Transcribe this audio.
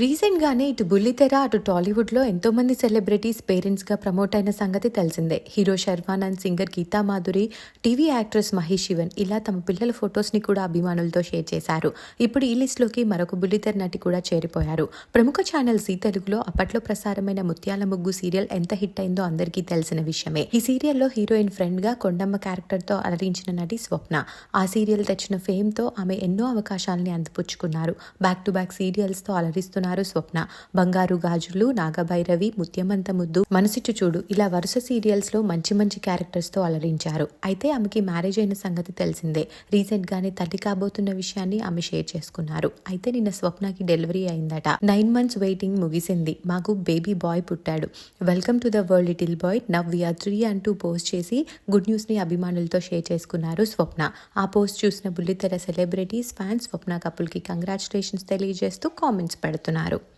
రీసెంట్గానే ఇటు బుల్లితెర అటు టాలీవుడ్లో ఎంతోమంది సెలబ్రిటీస్ పేరెంట్స్గా ప్రమోట్ అయిన సంగతి తెలిసిందే. Hero Sharwanand singer Geetha Madhuri TV actress Mahesh Shivan ఇలా తమ పిల్లల ఫొటోస్ని కూడా అభిమానులతో షేర్ చేశారు. ఇప్పుడు ఈ లిస్ట్లోకి మరొక బుల్లితెర నటి కూడా చేరిపోయారు. ప్రముఖ ఛానల్ జీ తెలుగులో అప్పట్లో ప్రసారమైన ముత్యాల ముగ్గు సీరియల్ ఎంత హిట్ అయిందో అందరికీ తెలిసిన విషయమే. ఈ సీరియల్లో హీరోయిన్ ఫ్రెండ్గా కొండమ్మ క్యారెక్టర్తో అలరించిన నటి స్వప్న. ఆ సీరియల్ తెచ్చిన ఫేమ్తో ఆమె ఎన్నో అవకాశాలని అందిపుచ్చుకున్నారు. బ్యాక్ టు బ్యాక్ సీరియల్స్తో అలరిస్తున్నారు స్వప్న. బంగారు గాజులు నాగభైరవి ముత్యమంత ముద్దు. మనసిట్టు చూడు ఇలా వరుస సీరియల్స్లో మంచి మంచి క్యారెక్టర్స్తో అలరించారు. అయితే ఆమెకి మ్యారేజ్ అయిన సంగతి తెలిసిందే. రీసెంట్ గానే తల్లి కాబోతున్న విషయాన్ని ఆమె షేర్ చేసుకున్నారు. అయితే నిన్న స్వప్నకి డెలివరీ అయిందట. నైన్ మంత్స్ వెయిటింగ్ ముగిసింది. మాకు బేబీ బాయ్ పుట్టాడు. Welcome to the world little boy. Now we are three అంటూ పోస్ట్ చేసి గుడ్ న్యూస్ని అభిమానులతో షేర్ చేసుకున్నారు స్వప్న. ఆ పోస్ట్ చూసిన బుల్లితెర సెలబ్రిటీస్ ఫ్యాన్స్ స్వప్న కపుల్కి కంగ్రాచులేషన్స్ తెలియజేస్తూ కామెంట్స్ పెడుతున్నారు. Bolsonaro.